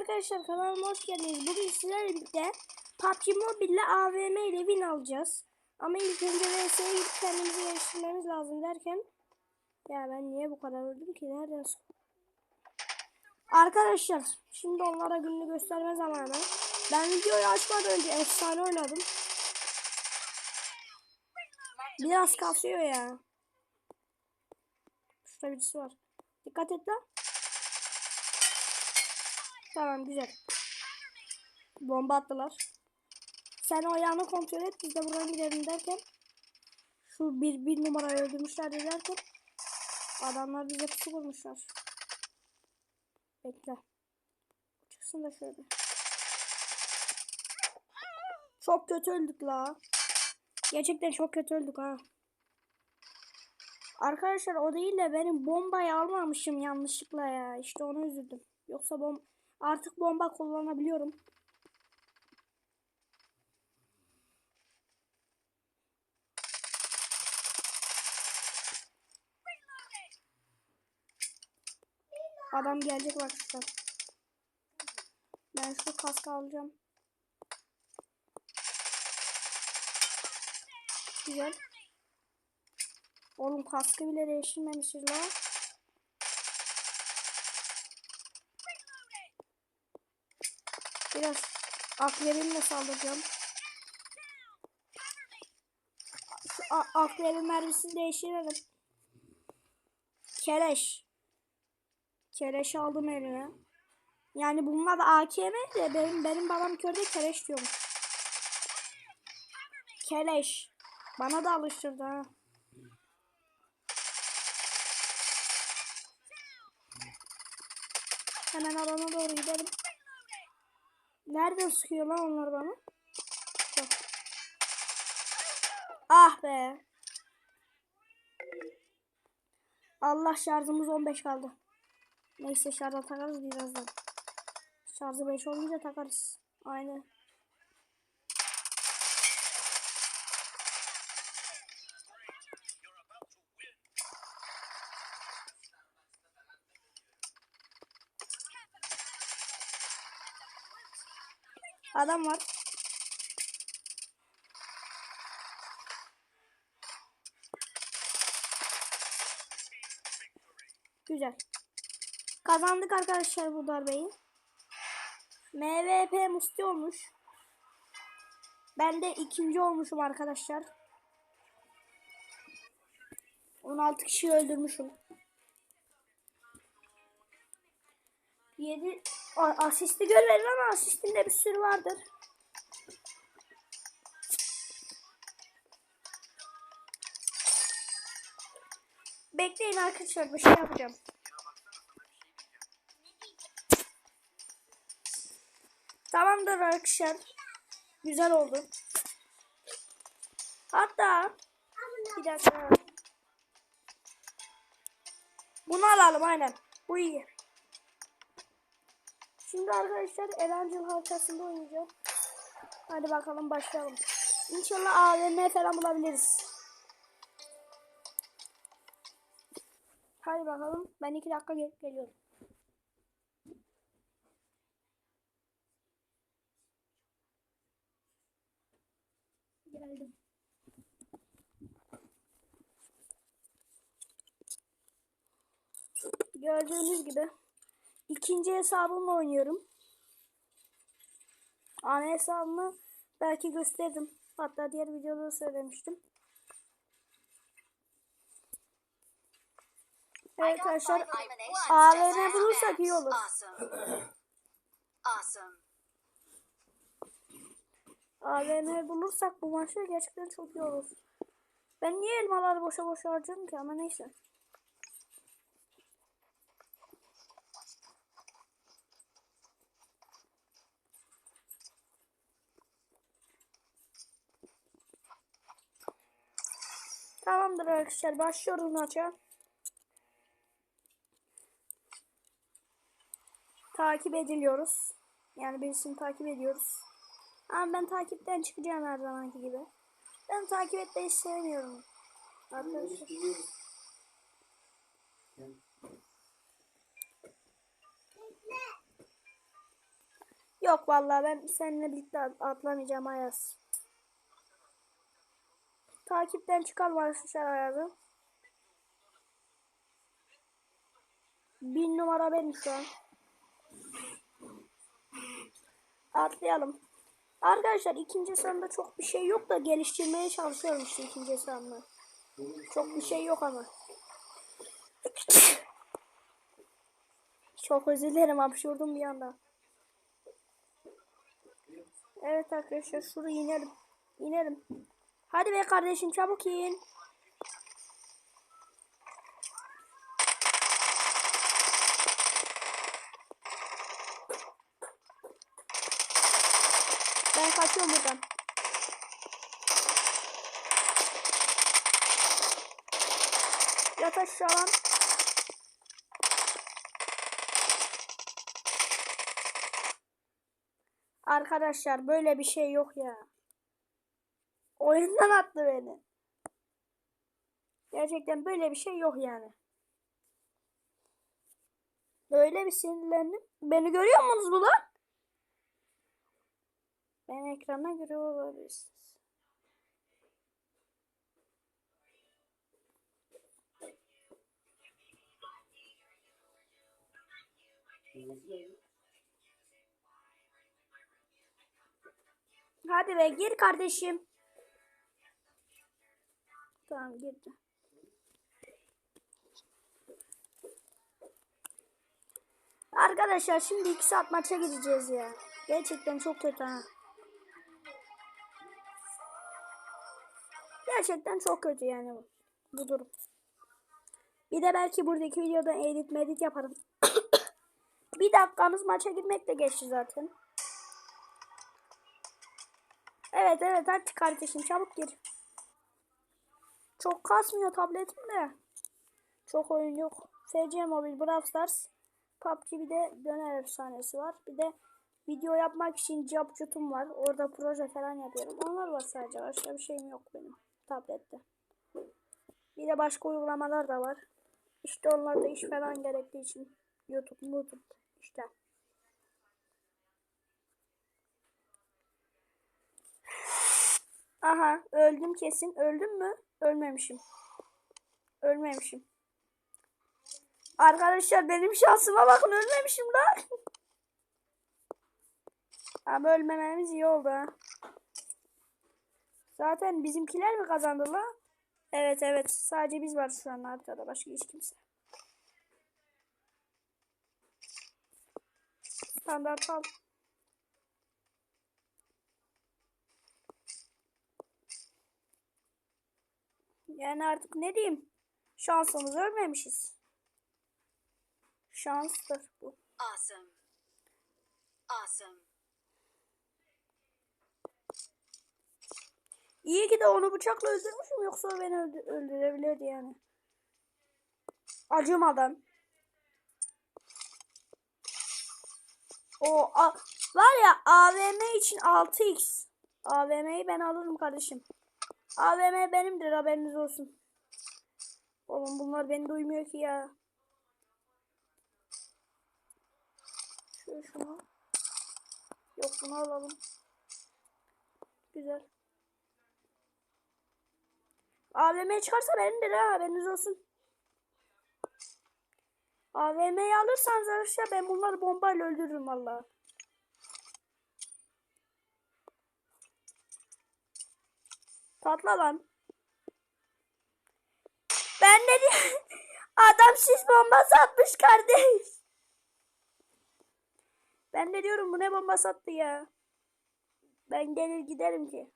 arkadaşlar kanalıma hoş geldiniz. Bugün sizlerle birlikte PUBG Mobile ile AVM ile win alacağız. Ama ilk önce VS'ye gidip kendimizi geliştirmemiz lazım derken ya ben niye bu kadar öldüm ki nereden Arkadaşlar şimdi onlara gününü gösterme zamanı. Ben videoyu açmadan önce efsane oynadım. Biraz kasıyor ya. Şurada birisi var. Dikkat et lan. Tamam güzel. Bomba attılar. Sen o ayağını kontrol et. Biz de buradan gidelim derken. Şu bir, bir numarayı öldürmüşler de derken. Adamlar bize pusu vurmuşlar. Bekle. Çıksın da şöyle. Çok kötü öldük la. Gerçekten çok kötü öldük ha. Arkadaşlar o değil de benim bombayı almamışım yanlışlıkla ya. İşte onu üzüldüm. Yoksa bom artık bomba kullanabiliyorum. Adam gelecek bak şurada. Ben şu kaskı alacağım. Güzel. Oğlum kaskı bile değiştirmemişiz la. Biraz akverimle saldıracağım. Şu a- akverim mermisini değiştirelim. Keleş. Keleş aldım eline. Yani bunlar AKM de benim, benim babam körde keleş diyormuş. Keleş. Bana da alıştırdı ha. Hemen alana doğru gidelim. Nereden sıkıyor lan onlar bana? Bak. Ah be. Allah şarjımız 15 kaldı. Neyse şarja takarız birazdan. Şarjı 5 olunca takarız. Aynen. Adam var. Güzel. Kazandık arkadaşlar bu darbeyi. MVP Musti olmuş. Ben de ikinci olmuşum arkadaşlar. 16 kişi öldürmüşüm. 7 asisti görmedim ama asistinde bir sürü vardır. Bekleyin arkadaşlar bir şey yapacağım. Tamamdır arkadaşlar. Güzel oldu. Hatta bir dakika. Bunu alalım aynen. Bu iyi. Şimdi arkadaşlar Erencil halkasında oynayacağım. Hadi bakalım başlayalım. İnşallah AVM falan bulabiliriz. Hadi bakalım. Ben iki dakika gel geliyorum. Geldim. Gördüğünüz gibi ikinci hesabımla oynuyorum. Ana hesabımı belki gösterdim. Hatta diğer videoda da söylemiştim. Evet arkadaşlar AVM bulursak iyi olur. AVM bulursak bu maçta gerçekten çok iyi olur. Ben niye elmaları boşa boşa harcadım ki ama neyse. Arkadaşlar başlıyoruz maça. Takip ediliyoruz. Yani birisini takip ediyoruz. Ama ben takipten çıkacağım her zamanki gibi. Ben takip etmeyi sevmiyorum. Arkadaşlar. Yok vallahi ben seninle birlikte at- atlamayacağım Ayaz. Takipten çıkarma şu Ayaz'ı. Bin numara benim şu an. Atlayalım. Arkadaşlar ikinci sanda çok bir şey yok da geliştirmeye çalışıyorum işte ikinci sanda. Çok bir şey yok ama. Çok özür dilerim hapşurdum bir anda. Evet arkadaşlar şuraya inelim. İnelim. Hadi be kardeşim çabuk in. Ben kaçıyorum buradan. Yat aşağı. Arkadaşlar böyle bir şey yok ya. Oyundan attı beni. Gerçekten böyle bir şey yok yani. Öyle bir sinirlendim. Beni görüyor musunuz bu lan? Ben ekrana görüyor olabilirsiniz. Hadi be gir kardeşim. Tamam girdi. Arkadaşlar şimdi 2 saat maça gideceğiz ya. Gerçekten çok kötü ha. Gerçekten çok kötü yani bu, bu durum. Bir de belki buradaki videodan edit medit yaparım. bir dakikamız maça gitmekle geçti zaten. Evet evet hadi kardeşim çabuk gir. Çok kasmıyor tabletim de. Çok oyun yok. FC Mobile Brawl Stars. PUBG bir de döner efsanesi var. Bir de video yapmak için Capcut'um var. Orada proje falan yapıyorum. Onlar var sadece. Başka bir şeyim yok benim tablette. Bir de başka uygulamalar da var. İşte onlarda iş falan gerektiği için YouTube, YouTube işte. Aha öldüm kesin. Öldüm mü? Ölmemişim. Ölmemişim. Arkadaşlar benim şansıma bakın ölmemişim lan. Ama ölmememiz iyi oldu ha. Zaten bizimkiler mi kazandı la? Evet evet sadece biz varız şu an haritada başka hiç kimse. Standart al. Yani artık ne diyeyim? Şansımız ölmemişiz. Şanstır bu. Awesome. Awesome. İyi ki de onu bıçakla öldürmüşüm yoksa beni öldü- öldürebilirdi yani. Acımadan. O var ya AVM için 6x. AVM'yi ben alırım kardeşim. AVM benimdir haberiniz olsun. Oğlum bunlar beni duymuyor ki ya. Şöyle şunu. Yok bunu alalım. Güzel. AVM çıkarsa benimdir ha haberiniz olsun. AVM'yi alırsanız arkadaşlar ben bunları bombayla öldürürüm valla. Patla lan. Ben ne diye adam siz bomba satmış kardeş. Ben de diyorum bu ne bomba sattı ya. Ben gelir giderim ki.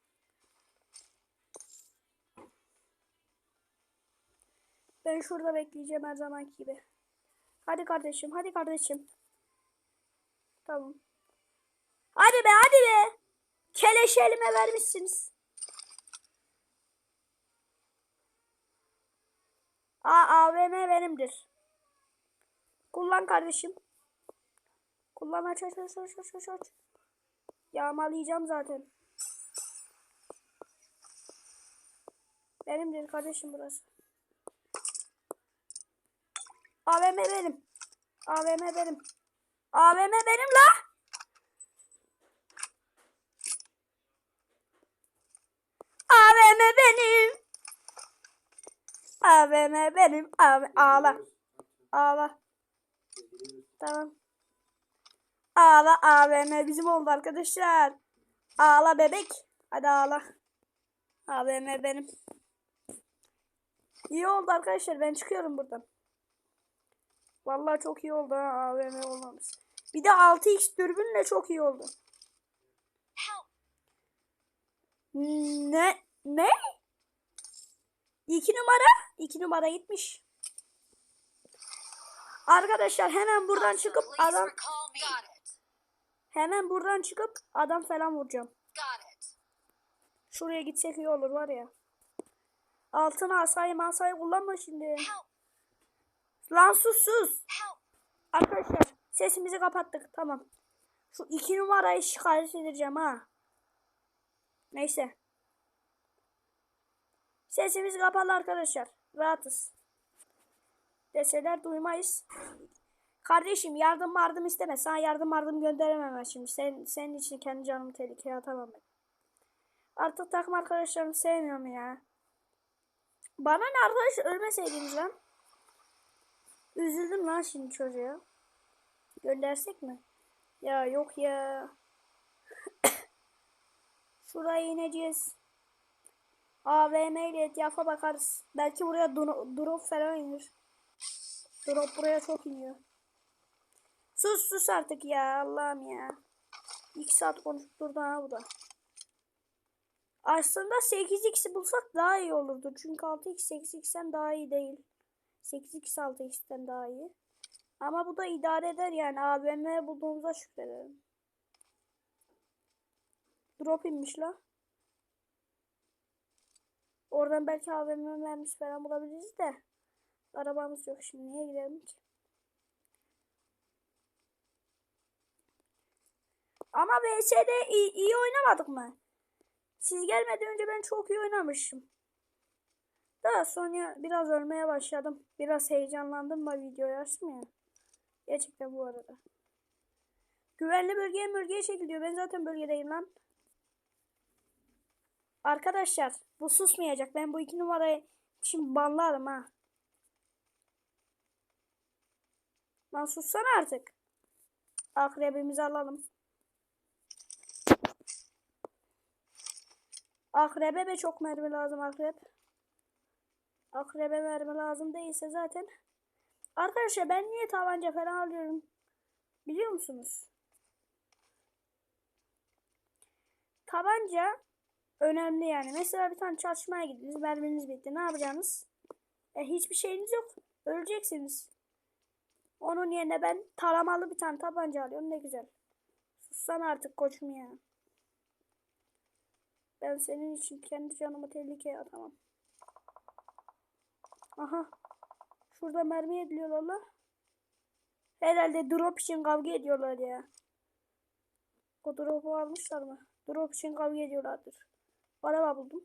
Ben şurada bekleyeceğim her zamanki gibi. Hadi kardeşim, hadi kardeşim. Tamam. Hadi be, hadi be. Keleşi elime vermişsiniz. Aa AVM benimdir. Kullan kardeşim. Kullan aç aç aç aç aç aç. Yağmalayacağım zaten. Benimdir kardeşim burası. AVM benim. AVM benim. AVM benim la. AVM benim. AVM. Ağla. Ağla. Tamam. Ağla AVM bizim oldu arkadaşlar. Ağla bebek. Hadi ağla. AVM benim. İyi oldu arkadaşlar. Ben çıkıyorum buradan. Vallahi çok iyi oldu ha AVM olmamız. Bir de 6x dürbünle çok iyi oldu. Ne? Ne? İki numara? İki numara gitmiş. Arkadaşlar hemen buradan çıkıp adam hemen buradan çıkıp adam falan vuracağım. Şuraya gitsek iyi olur var ya. Altın asayı masayı kullanma şimdi. Lan sus sus. Arkadaşlar sesimizi kapattık tamam. Şu iki numarayı şikayet edeceğim ha. Neyse. Sesimiz kapalı arkadaşlar. Rahatız. Deseler duymayız. Kardeşim yardım yardım isteme. Sana yardım yardım gönderemem ben şimdi. Sen, senin için kendi canımı tehlikeye atamam ben. Artık takım arkadaşlarımı sevmiyorum ya. Bana ne arkadaş ölmeseydiniz lan. Üzüldüm lan şimdi çocuğa. Göndersek mi? Ya yok ya. Şuraya ineceğiz. AVM ile etyafa bakarız. Belki buraya dro- drop falan inir. Drop buraya çok iniyor. Sus sus artık ya Allah'ım ya. 2 saat konuşup durdu ha bu da. Aslında 8x'i bulsak daha iyi olurdu. Çünkü 6x 8x'ten daha iyi değil. 8x 6x'ten daha iyi. Ama bu da idare eder yani. AVM bulduğumuza şükredelim. Drop inmiş la. Oradan belki AVM mermisi falan bulabiliriz de. Arabamız yok şimdi. Niye gidelim ki? Ama VS'de iyi, iyi oynamadık mı? Siz gelmeden önce ben çok iyi oynamışım. Daha sonra biraz ölmeye başladım. Biraz heyecanlandım da videoyu açtım ya. Gerçekten bu arada. Güvenli bölgeye bölgeye çekiliyor. Ben zaten bölgedeyim lan. Arkadaşlar bu susmayacak. Ben bu iki numarayı şimdi banlarım ha. Lan sussana artık. Akrebimizi alalım. Akrebe de çok mermi lazım akrep. Akrebe mermi lazım değilse zaten. Arkadaşlar ben niye tabanca falan alıyorum? Biliyor musunuz? Tabanca önemli yani. Mesela bir tane çatışmaya gittiniz. Merminiz bitti. Ne yapacaksınız? E, hiçbir şeyiniz yok. Öleceksiniz. Onun yerine ben taramalı bir tane tabanca alıyorum. Ne güzel. Sussan artık koçum ya. Ben senin için kendi canımı tehlikeye atamam. Aha. Şurada mermi ediliyorlar la. Herhalde drop için kavga ediyorlar ya. O drop'u almışlar mı? Drop için kavga ediyorlardır. Araba buldum.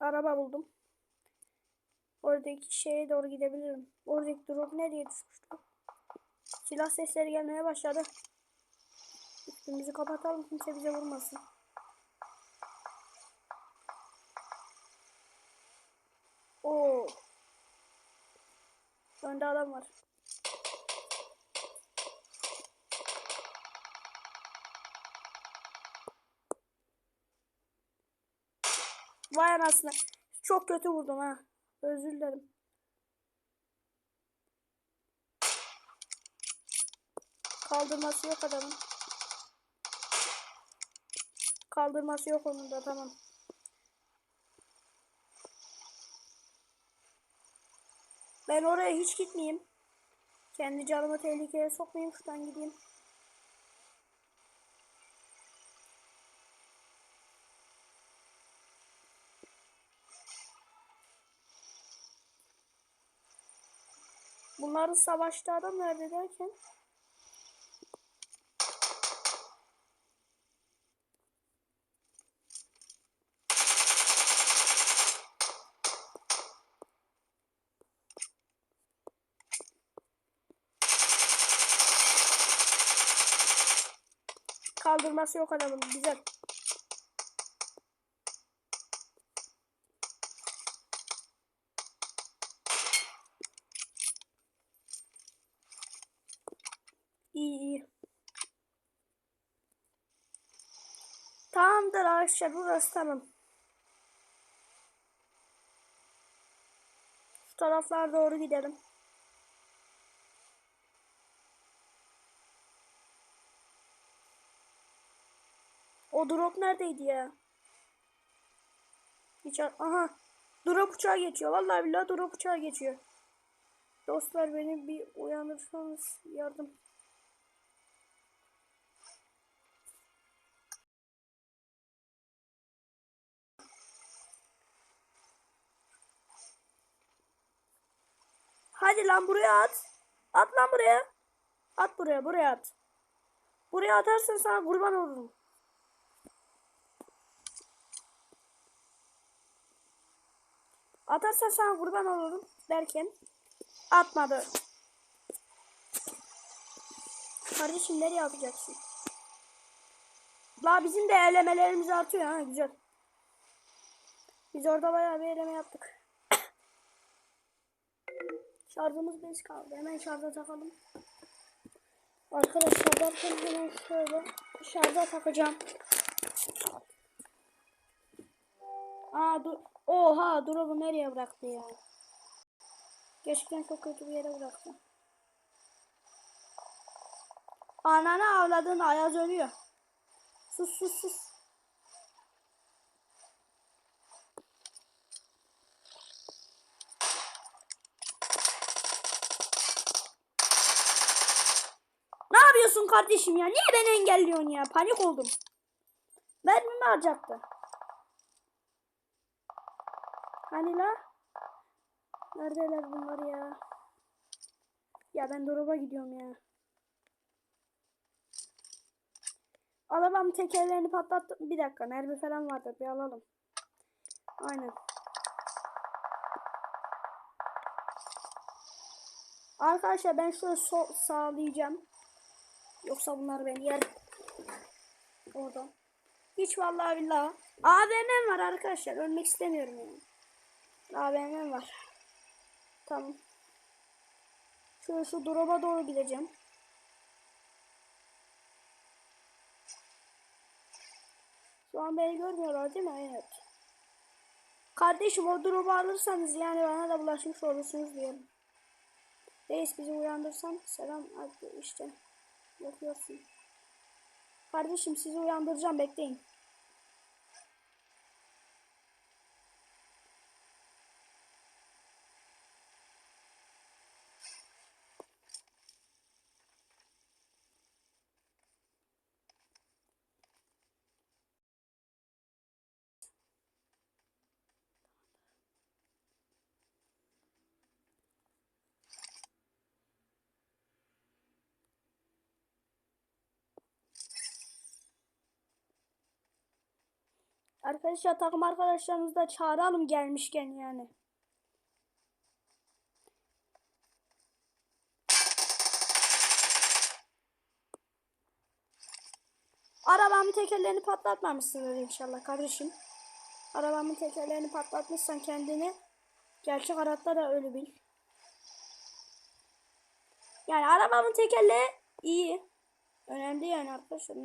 Araba buldum. Oradaki şeye doğru gidebilirim. Oradaki drop nereye düşmüştü? Silah sesleri gelmeye başladı. Üstümüzü kapatalım kimse bize vurmasın. Oo. Önde adam var. Vay anasını. Çok kötü vurdum ha. Özür dilerim. Kaldırması yok adamın. Kaldırması yok onun da tamam. Ben oraya hiç gitmeyeyim. Kendi canımı tehlikeye sokmayayım. Şuradan gideyim. Bunların savaşta adam nerede derken Kaldırması yok adamın. Güzel. İyi iyi. Tamamdır arkadaşlar burası tamam. Şu taraflara doğru gidelim. O drop neredeydi ya? Hiç aha. Drop uçağı geçiyor. Vallahi billahi drop uçağı geçiyor. Dostlar beni bir uyanırsanız yardım. Hadi lan buraya at. At lan buraya. At buraya buraya at. Buraya atarsan sana kurban olurum. Atarsan sana kurban olurum derken atmadı. Kardeşim nereye atacaksın? La bizim de elemelerimiz artıyor ha güzel. Biz orada bayağı bir eleme yaptık. Şarjımız 5 kaldı. Hemen şarja takalım. Arkadaşlar derken hemen şöyle şarja takacağım. Aa dur. Oha drop'u nereye bıraktı ya? Gerçekten çok kötü bir yere bıraktı. Ananı avladın Ayaz ölüyor. Sus sus sus. Kardeşim ya? Niye beni engelliyorsun ya? Panik oldum. Mermimi harcattı. Hani la? Neredeler bunlar ya? Ya ben drop'a gidiyorum ya. Arabam tekerlerini patlattım. Bir dakika mermi falan vardı bir alalım. Aynen. Arkadaşlar ben şöyle sol sağlayacağım. Yoksa bunlar beni yer. Orada. Hiç vallahi billahi. AVM var arkadaşlar. Ölmek istemiyorum yani. AVM var. Tamam. Şöyle şu drop'a doğru gideceğim. Şu an beni görmüyorlar değil mi? Evet. Kardeşim o drop'u alırsanız yani bana da bulaşmış olursunuz diyorum. Reis bizi uyandırsan selam işte yapıyorsun. Kardeşim sizi uyandıracağım bekleyin. Arkadaşlar takım arkadaşlarımızı da çağıralım gelmişken yani. Arabamın tekerlerini patlatmamışsındır inşallah kardeşim. Arabamın tekerlerini patlatmışsan kendini gerçek hayatta da öyle bil. Yani arabamın tekerleği iyi. Önemli yani arkadaşlar.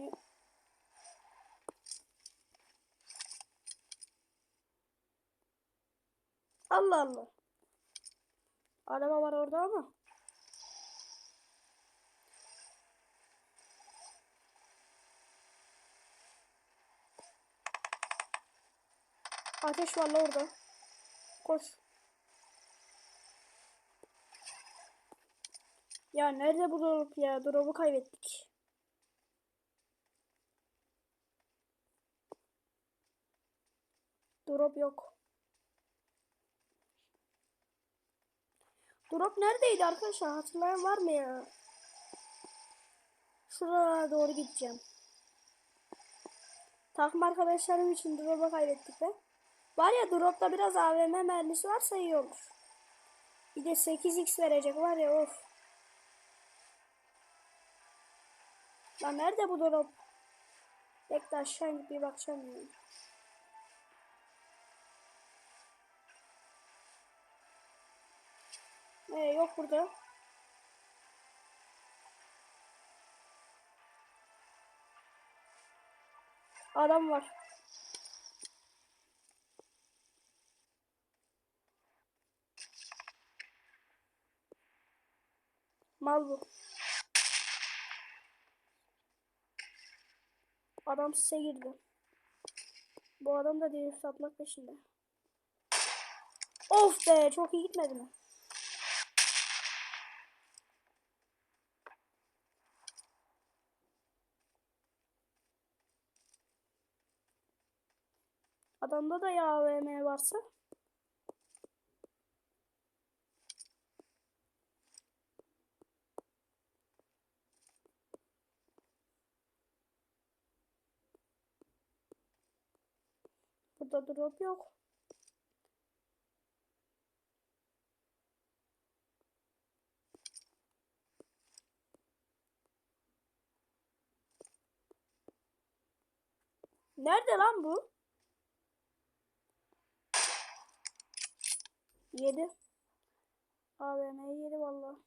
Allah Allah. Araba var orada ama. Ateş var la orada. Koş. Ya nerede bu drop ya? Drop'u kaybettik. Drop yok. Drop neredeydi arkadaşlar? Hatırlayan var mı ya? Şuraya doğru gideceğim. Takım arkadaşlarım için drop'u kaybettik be. Var ya drop'ta biraz AVM mermisi varsa iyi olur. Bir de 8x verecek var ya of. Lan nerede bu drop? Bekle aşağı bir bakacağım ya. Ee, yok burada. Adam var. Mal bu. Adam size girdi. Bu adam da deri satmak peşinde. Of be çok iyi gitmedi mi? Adamda da ya AVM varsa. Burada drop yok. Nerede lan bu? Yedi. AVM'yi yedi vallahi.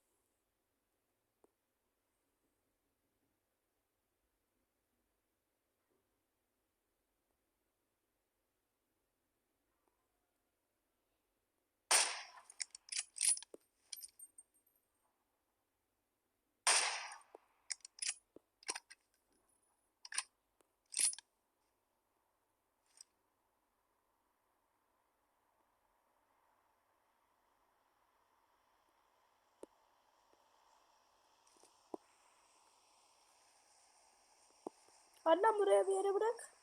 Annem buraya bir yere bırak.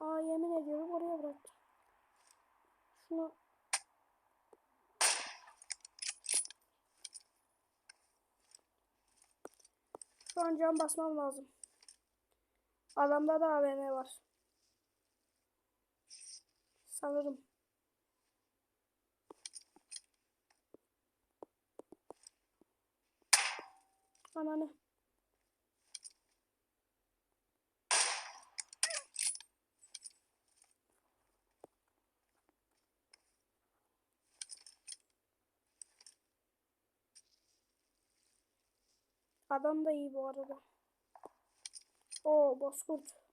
Aa yemin ediyorum oraya bıraktım. Şunu Şu an cam basmam lazım. Adamda da AVM var. Sanırım. Ananı. Adam da iyi bu arada. Oo bozkurt.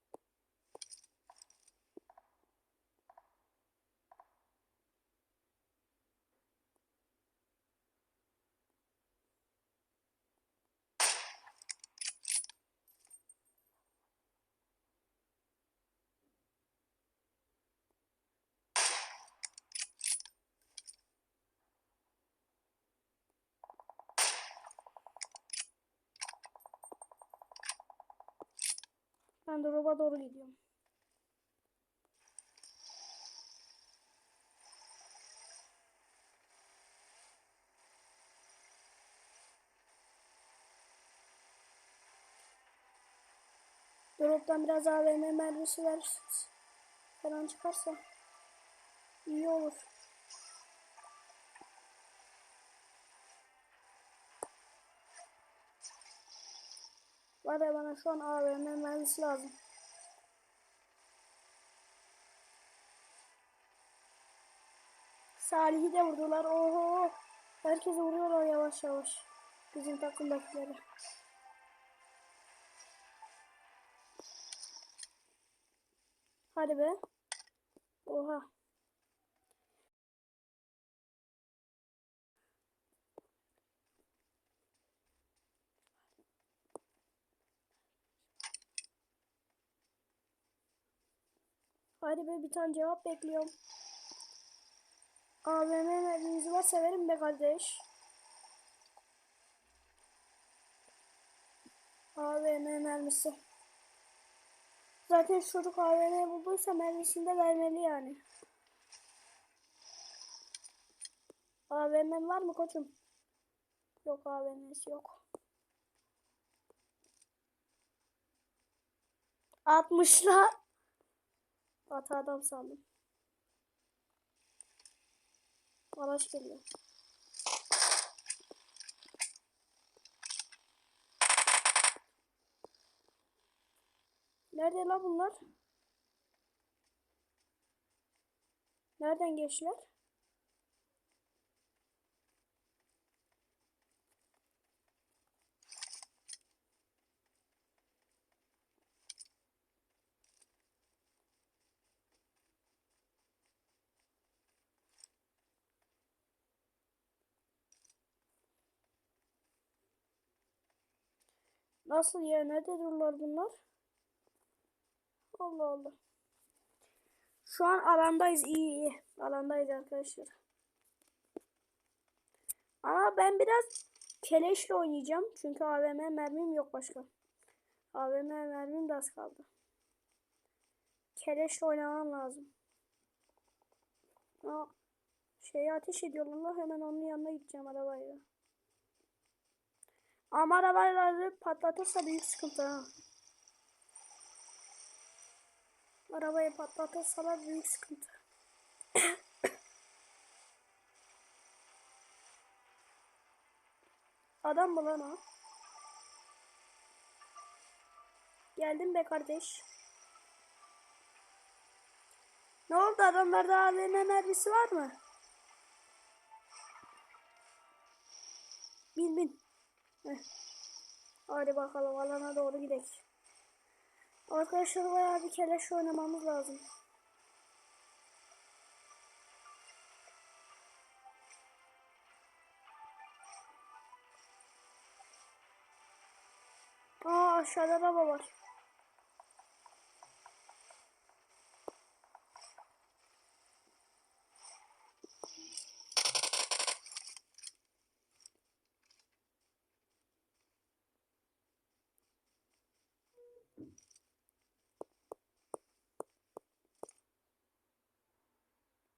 Ben de roba doğru gidiyorum. Drop'tan biraz AVM mermisi ver falan çıkarsa iyi olur. Var ya bana şu an AVM mermisi lazım. Salih'i de vurdular. Oho. Herkese vuruyorlar yavaş yavaş. Bizim takımdakileri. Hadi be. Oha. Hadi be bir tane cevap bekliyorum. AVM merminizi var severim be kardeş. AVM mermisi. Zaten çocuk AVM bulduysa mermisini de vermeli yani. AVM var mı koçum? Yok AVM'si yok. 60'la Ata adam sandım. Araç geliyor. Nerede la bunlar? Nereden geçtiler? Nasıl ya? Nerede dururlar bunlar? Allah Allah. Şu an alandayız. İyi iyi. Alandayız arkadaşlar. Ama ben biraz keleşle oynayacağım. Çünkü AVM mermim yok başka. AVM mermim de az kaldı. Keleşle oynamam lazım. Aa, şeye ateş ediyorlar. Hemen onun yanına gideceğim arabayla. Ama arabaları patlatırsa büyük sıkıntı ha. Arabayı patlatırsalar büyük sıkıntı. Adam mı lan o? Geldim be kardeş. Ne oldu adamlarda AVM mermisi var mı? Bin bin. Heh. Hadi bakalım alana doğru gidelim. Arkadaşlar bayağı bir keleş oynamamız lazım. Aa aşağıda araba var.